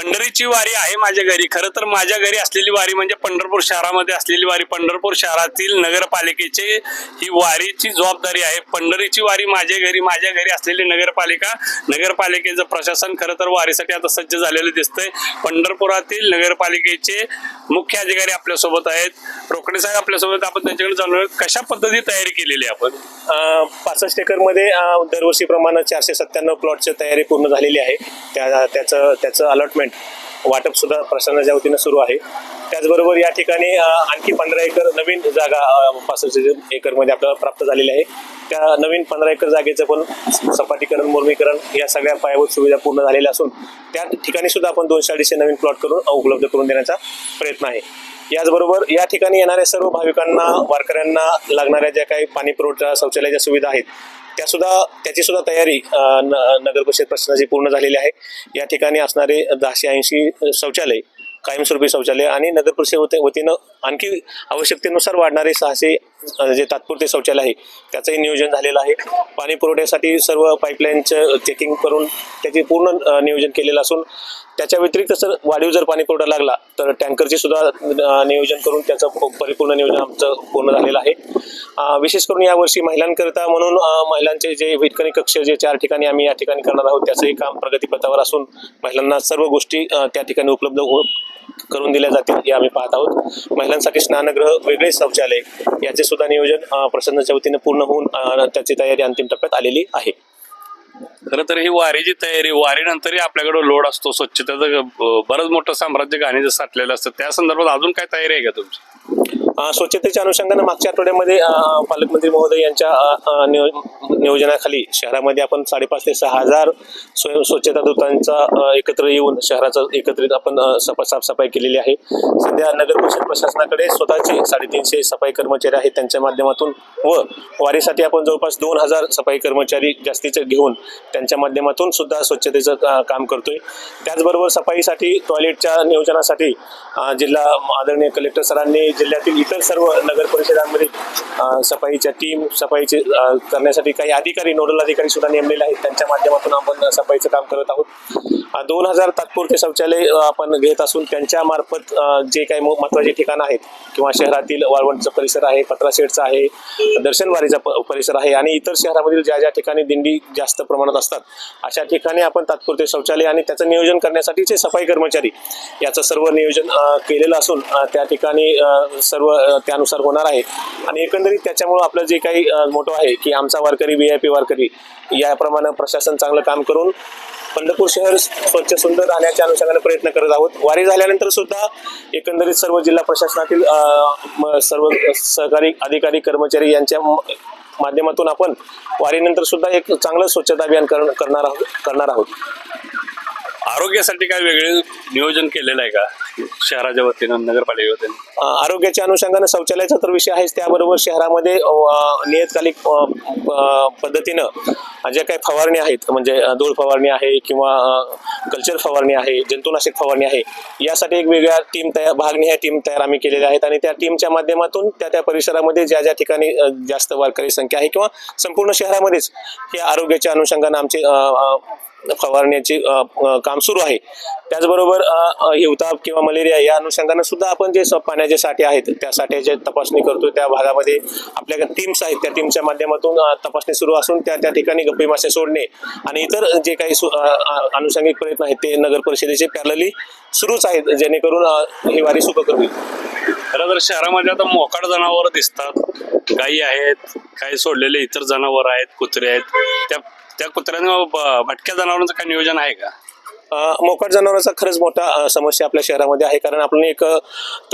पंढरीची वारी आहे माझ्या घरी. खरं तर माझ्या घरी असलेली वारी म्हणजे पंढरपूर शहरामध्ये असलेली वारी. पंढरपूर शहरातील नगरपालिकेचे ही वारीची जबाबदारी आहे. पंढरीची वारी माझ्या घरी माझ्या घरी असलेली नगरपालिका नगरपालिकेचं प्रशासन खरं तर वारीसाठी आता सज्ज झालेलं दिसतंय. पंढरपुरातील नगरपालिकेचे मुख्य अधिकारी आपल्यासोबत आहेत. रोकडे साहेब आपल्यासोबत आपण त्यांच्याकडे जाणून कशा पद्धती तयारी केलेली आहे आपण? पासष्ट एकरमध्ये दरवर्षीप्रमाणे चारशे सत्त्याण्णव प्लॉटची तयारी पूर्ण झालेली आहे. त्या त्याचं त्याचं अलॉटमेंट वाटप सुद्धा प्रशासनाच्या वतीनं सुरू आहे. त्याचबरोबर या ठिकाणी आणखी पंधरा एकर नवीन जागा पासष्ट एकरमध्ये आपल्याला प्राप्त झालेली आहे. त्या नवीन पंधरा एकर जागेचं पण सपाटीकरण मुर्मीकरण या सगळ्या पायाभूत सुविधा पूर्ण झालेल्या असून त्या ठिकाणी सुद्धा आपण दोनशे अडीचशे नवीन प्लॉट करून उपलब्ध करून देण्याचा प्रयत्न आहे. याचबरोबर या ठिकाणी येणाऱ्या सर्व भाविकांना वारकऱ्यांना लागणाऱ्या ज्या काही पाणी पुरवठा शौचालयाच्या सुविधा आहेत त्या सुद्धा त्याची सुद्धा तयारी न- नगर परिषद प्रशासनाची पूर्ण झालेली आहे. या ठिकाणी असणारे दहाशे ऐंशी शौचालय कायमस्वरूपी शौचालय आणि नगर परिषद वतीनं आणखी आवश्यकतेनुसार वाढणारे सहाशे जे तात्पुरते शौचालय आहे त्याचंही नियोजन झालेलं आहे. पाणी पुरवठ्यासाठी सर्व पाईपलाईनचं चेकिंग करून त्याचे पूर्ण नियोजन केलेलं असून त्याच्या व्यतिरिक्त सर वाढीव जर पाणी पुरवठा लागला तर टँकरचे सुद्धा नियोजन करून त्याचं परिपूर्ण नियोजन आमचं पूर्ण झालेलं आहे. विशेष करून यावर्षी महिलांकरिता म्हणून महिलांचे जे विटकणी कक्ष जे चार ठिकाणी आम्ही या ठिकाणी करणार आहोत त्याचंही काम प्रगतीपथावर असून महिलांना सर्व गोष्टी त्या ठिकाणी उपलब्ध हो, करून दिल्या जातील हे आम्ही पाहत आहोत. महिलांसाठी स्नानगृह वेगळे शौचालय याचे सुद्धा नियोजन प्रशासनाच्या वतीने पूर्ण होऊन त्याची तयारी अंतिम टप्प्यात आलेली आहे. खरं तर ही वारीची तयारी वारीनंतरही आपल्याकडे लोड असतो स्वच्छतेचं बरंच मोठं साम्राज्य घाणीचं साठलेलं असतं. त्या संदर्भात अजून काय तयारी आहे का तुमची? स्वच्छतेच्या अनुषंगानं मागच्या आठवड्यामध्ये पालकमंत्री महोदय यांच्या नियोजनाखाली शहरामध्ये आपण साडेपाच ते सहा हजार स्वयं स्वच्छता दूतांचा एकत्र येऊन शहराचं एकत्रित आपण सफा साफसफाई केलेली आहे. सध्या नगर परिषद प्रशासनाकडे स्वतःचे साडेतीनशे सफाई कर्मचारी आहेत त्यांच्या माध्यमातून व वारीसाठी आपण जवळपास दोन हजार सफाई कर्मचारी जास्तीचे घेऊन त्यांच्या माध्यमातून सुद्धा स्वच्छतेचं काम करतोय. त्याचबरोबर सफाईसाठी टॉयलेटच्या नियोजनासाठी जिल्हा आदरणीय कलेक्टर सरांनी जिल्ह्यातील इतर सर्व नगर परिषदांमध्ये सफाईच्या टीम सफाईचे करण्यासाठी काही अधिकारी नोडल अधिकारी सुद्धा नेमलेले आहेत. त्यांच्या माध्यमातून आपण सफाईचं काम करत आहोत. दोन हजार तात्पुरते शौचालय आपण घेत असून त्यांच्या मार्फत जे काही मो- महत्त्वाची ठिकाणं आहेत किंवा शहरातील वाळवंटचा परिसर आहे पत्राशेडचा आहे दर्शनवारीचा परिसर आहे आणि इतर शहरामधील ज्या ज्या ठिकाणी दिंडी जास्त प्रमाणात असतात अशा ठिकाणी आपण तात्पुरते शौचालय आणि त्याचं नियोजन करण्यासाठीचे सफाई कर्मचारी याचं सर्व नियोजन केलेलं असून त्या ठिकाणी सर्व त्यानुसार होणार आहे. आणि एकंदरीत त्याच्यामुळं आपलं जे काही मोठं आहे की आमचा वारकरी व्ही आय पी वारकरी याप्रमाणे प्रशासन चांगलं काम करून पंढरपूर शहर स्वच्छ सुंदर राहण्याच्या अनुषंगाने प्रयत्न करत आहोत. वारी झाल्यानंतर सुद्धा एकंदरीत सर्व जिल्हा प्रशासनातील म- सर्व सहकारी अधिकारी कर्मचारी यांच्या माध्यमातून आपण वारीनंतर सुद्धा एक चांगलं स्वच्छता अभियान करणार आहोत करणार आहोत. आरोग्यासाठी काय वेगळे नियोजन केलेलं आहे का? शहराच्या वतीनं नगरपालिके वतीनं? आरोग्याच्या अनुषंगाने शौचालयाचा तर विषय आहेच. त्याबरोबर शहरामध्ये नियतकालिक पद्धतीनं ज्या काही फवारणी आहेत म्हणजे धूळ फवारणी आहे किंवा कल्चर फवारणी आहे जंतुनाशक फवारणी आहे यासाठी एक वेगळ्या टीम तयार भागणी ह्या टीम तयार आम्ही केलेल्या आहेत. आणि त्या टीमच्या माध्यमातून त्या त्या परिसरामध्ये ज्या ज्या ठिकाणी जास्त वारकरी संख्या आहे किंवा संपूर्ण शहरामध्येच हे आरोग्याच्या अनुषंगाने आमचे फवारण्याचे काम सुरू आहे. त्याचबरोबर हिवताप किंवा मलेरिया या अनुषंगाने सुद्धा आपण जे पाण्याचे साठे आहेत त्या साठ्याची तपासणी करतो त्या भागामध्ये आपल्या टीम्स आहेत त्या टीमच्या माध्यमातून तपासणी सुरू असून त्या त्या ठिकाणी गप्पी मासे सोडणे आणि इतर जे काही अनुषंगिक प्रयत्न आहेत ते नगर परिषदेचे पॅरलली सुरूच आहेत जेणेकरून ही वारी सुखकर होईल. खरं तर शहरामध्ये आता मोकाड जनावर दिसतात. गायी आहेत काही सोडलेले इतर जनावर आहेत कुत्रे आहेत. त्या त्या कुत्र्यानं भटक्या जनावरांचं काय नियोजन आहे का? मोकाट जनावरांचा खरंच मोठा समस्या आपल्या शहरामध्ये आहे. कारण आपण एक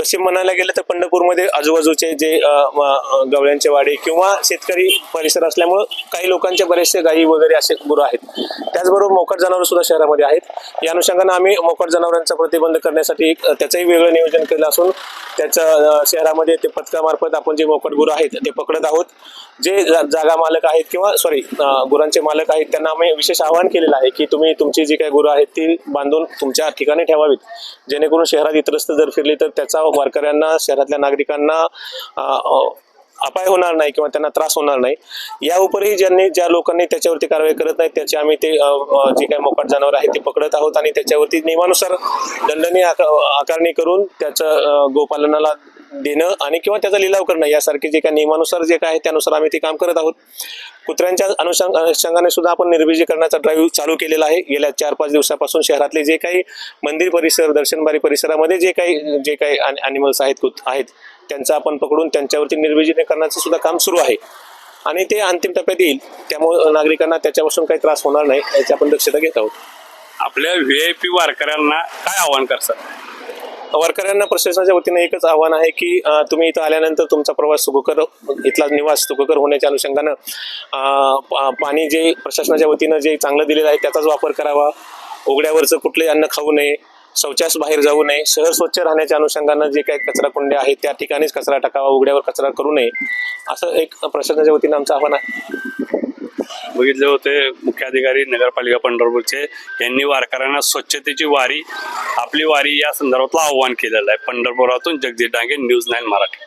तसे म्हणायला गेलं तर पंढरपूरमध्ये आजूबाजूचे जे गवळ्यांचे वाडे किंवा शेतकरी परिसर असल्यामुळं काही लोकांचे बरेचसे गायी वगैरे असे गुरु आहेत. त्याचबरोबर मोकाट जनावर सुद्धा शहरामध्ये आहेत. या अनुषंगानं आम्ही मोकाट जनावरांचा प्रतिबंध करण्यासाठी एक, त्याचंही वेगळं नियोजन केलं असून त्याचं शहरामध्ये ते पथकामार्फत आपण जे मोकाट गुरु आहेत ते पकडत आहोत. जे जा- जागा मालक आहेत किंवा सॉरी गुरांचे मालक आहेत त्यांना आम्ही विशेष आवाहन केलेलं आहे की तुम्ही तुमची जी काही गुरु आहेत ती बांधून तुमच्या ठिकाणी ठेवावीत. जेणेकरून शहरात इतरस्त जर फिरली तर त्याचा वारकऱ्यांना शहरातल्या नागरिकांना अपाय होणार नाही किंवा त्यांना त्रास होणार नाही. या उपरही ज्यांनी ज्या लोकांनी त्याच्यावरती कारवाई करत नाही त्याचे आम्ही ते जे काही मोकाट जनावर आहे ते पकडत आहोत आणि त्याच्यावरती नियमानुसार दंडनीय आकारणी करून त्याचं गोपालनाला देणं आणि किंवा त्याचा लिलाव करणं यासारखे जे काही नियमानुसार जे काय आहे त्यानुसार आम्ही ते काम करत आहोत. कुत्र्यांच्या अनुषंग अनुषंगाने सुद्धा आपण निर्बीजीकरणाचा ड्राईव्ह चालू केलेला आहे. गेल्या चार पाच दिवसापासून शहरातले जे काही मंदिर परिसर दर्शनबारी परिसरामध्ये जे काही जे काही अॅनिमल्स आहेत कुत आहेत त्यांचं आपण पकडून त्यांच्यावरती निर्बीजीकरणाचं सुद्धा काम सुरू आहे. आणि ते अंतिम टप्प्यात येईल. त्यामुळे नागरिकांना त्याच्यापासून काही त्रास होणार नाही याची आपण दक्षता घेत आहोत. आपल्या व्ही आय पी वारकऱ्यांना काय आव्हान करतात? वारकऱ्यांना प्रशासनाच्या वतीने एकच आव्हान आहे की तुम्ही इथं आल्यानंतर तुमचा प्रवास सुखकर इथला निवास सुखकर होण्याच्या अनुषंगानं पा- पाणी जे प्रशासनाच्या वतीनं जे चांगलं दिलेलं आहे त्याचाच वापर करावा. उघड्यावरचं कुठले अन्न खाऊ नये शौचास बाहेर जाऊ नये शहर स्वच्छ राहण्याच्या अनुषंगानं जे काही कचरा कुंड्या आहेत त्या ठिकाणीच कचरा टाकावा उघड्यावर कचरा करू नये असं एक प्रशासनाच्या वतीनं आमचं आव्हान आहे. बघितले होते मुख्याधिकारी नगरपालिका पंढरपूरचे. यांनी वारकऱ्यांना स्वच्छतेची वारी आपली वारी या संदर्भातलं आव्हान केलेलं आहे. पंढरपुरातून जगदीश डांगे न्यूज नाईन मराठी.